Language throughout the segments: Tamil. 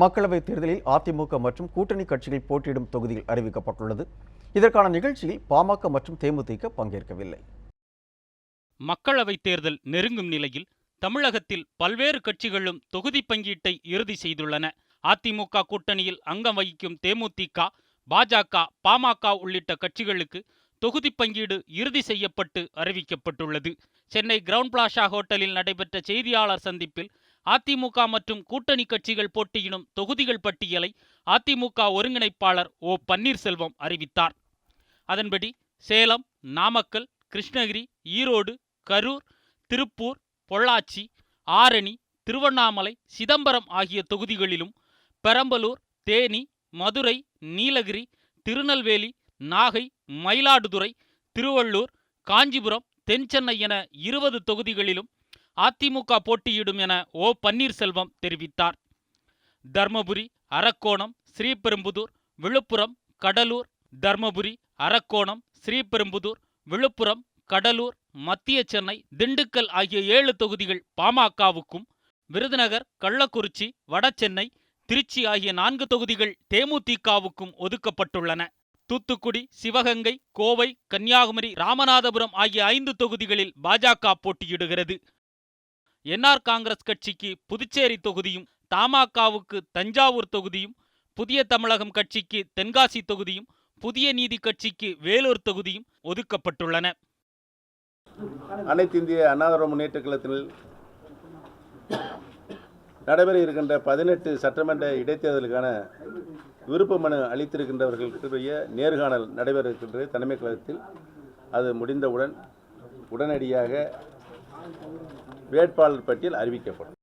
மக்களவைத் தேர்தலில் அதிமுக மற்றும் கூட்டணி கட்சிகள் போட்டியிடும் தொகுதிகள் அறிவிக்கப்பட்டுள்ளது. இதற்கான நிகழ்ச்சியில் பாமக மற்றும் தேமுதிக பங்கேற்கவில்லை. மக்களவைத் தேர்தல் நெருங்கும் நிலையில் தமிழகத்தில் பல்வேறு கட்சிகளும் தொகுதி பங்கீட்டை இறுதி செய்துள்ளன. அதிமுக கூட்டணியில் அங்கம் வகிக்கும் தேமுதிக பாஜக பாமக உள்ளிட்ட கட்சிகளுக்கு தொகுதி பங்கீடு இறுதி செய்யப்பட்டு அறிவிக்கப்பட்டுள்ளது. சென்னை கிரவுண்ட் பிளாஷா ஹோட்டலில் நடைபெற்ற செய்தியாளர் சந்திப்பில் அதிமுக மற்றும் கூட்டணி கட்சிகள் போட்டியிடும் தொகுதிகள் பட்டியலை அதிமுக ஒருங்கிணைப்பாளர் ஓ பன்னீர்செல்வம் அறிவித்தார். அதன்படி சேலம் நாமக்கல் கிருஷ்ணகிரி ஈரோடு கரூர் திருப்பூர் பொள்ளாச்சி ஆரணி திருவண்ணாமலை சிதம்பரம் ஆகிய தொகுதிகளிலும் பெரம்பலூர் தேனி மதுரை நீலகிரி திருநெல்வேலி நாகை மயிலாடுதுறை திருவள்ளூர் காஞ்சிபுரம் தென்சென்னை என இருபது தொகுதிகளிலும் அதிமுக போட்டியிடும் என ஓ பன்னீர்செல்வம் தெரிவித்தார். தர்மபுரி அரக்கோணம் ஸ்ரீபெரும்புதூர் விழுப்புரம் கடலூர் தர்மபுரி அரக்கோணம் ஸ்ரீபெரும்புதூர் விழுப்புரம் கடலூர் மத்திய சென்னை திண்டுக்கல் ஆகிய ஏழு தொகுதிகள் பாமகவுக்கும் விருதுநகர் கள்ளக்குறிச்சி வடசென்னை திருச்சி ஆகிய நான்கு தொகுதிகள் தேமுதிகவுக்கும் ஒதுக்கப்பட்டுள்ளன. தூத்துக்குடி சிவகங்கை கோவை கன்னியாகுமரி ராமநாதபுரம் ஆகிய ஐந்து தொகுதிகளில் பாஜக போட்டியிடுகிறது. என்ஆர் காங்கிரஸ் கட்சிக்கு புதுச்சேரி தொகுதியும் தமாகவுக்கு தஞ்சாவூர் தொகுதியும் புதிய தமிழகம் கட்சிக்கு தென்காசி தொகுதியும் புதிய நீதி கட்சிக்கு வேலூர் தொகுதியும் ஒதுக்கப்பட்டுள்ளன. அனைத்து இந்திய அனாதார முன்னேற்ற கழகத்தில் நடைபெற இருக்கின்ற பதினெட்டு சட்டமன்ற இடைத்தேர்தலுக்கான விருப்ப மனு அளித்திருக்கின்றவர்களுடைய நேர்காணல் நடைபெற இருக்கின்ற தலைமை கழகத்தில் அது முடிந்தவுடன் உடனடியாக வேட்பாளர் பட்டியல் அறிவிக்கப்படும்.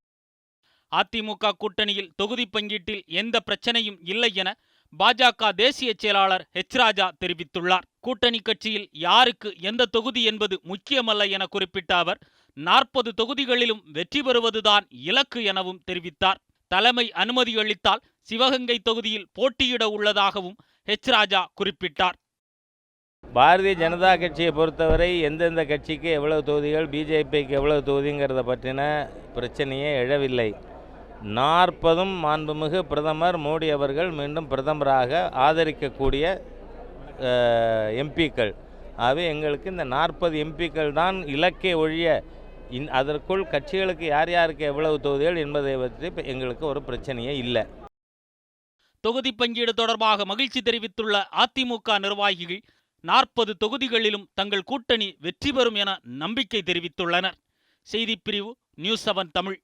அதிமுக கூட்டணியில் தொகுதி பங்கீட்டில் எந்த பிரச்சனையும் இல்லை என பாஜக தேசிய செயலாளர் ஹெச் ராஜா தெரிவித்துள்ளார். கூட்டணி கட்சியில் யாருக்கு எந்த தொகுதி என்பது முக்கியமல்ல என குறிப்பிட்ட அவர் நாற்பது தொகுதிகளிலும் வெற்றி பெறுவதுதான் இலக்கு எனவும் தெரிவித்தார். தலைமை அனுமதி அளித்தால் சிவகங்கை தொகுதியில் போட்டியிட உள்ளதாகவும் ஹெச் ராஜா குறிப்பிட்டார். பாரதிய ஜனதா கட்சியை பொறுத்தவரை எந்தெந்த கட்சிக்கு எவ்வளவு தொகுதிகள் பிஜேபிக்கு எவ்வளவு தொகுதிங்கிறத பற்றின பிரச்சனையே எழவில்லை. நாற்பதும் மாண்புமிகு பிரதமர் மோடி அவர்கள் மீண்டும் பிரதமராக ஆதரிக்கக்கூடிய எம்பிக்கள். ஆகவே எங்களுக்கு இந்த நாற்பது எம்பிக்கள் தான் இலக்கை ஒழிய இன் அதற்குள் கட்சிகளுக்கு யார் யாருக்கு எவ்வளவு தொகுதிகள் என்பதை பற்றி எங்களுக்கு ஒரு பிரச்சனையே இல்லை. தொகுதி பங்கீடு தொடர்பாக மகிழ்ச்சி தெரிவித்துள்ள அதிமுக நிர்வாகிகள் நாற்பது தொகுதிகளிலும் தங்கள் கூட்டணி வெற்றி பெறும் என நம்பிக்கை தெரிவித்துள்ளனர். செய்திப்பிரிவு நியூஸ் செவன் தமிழ்.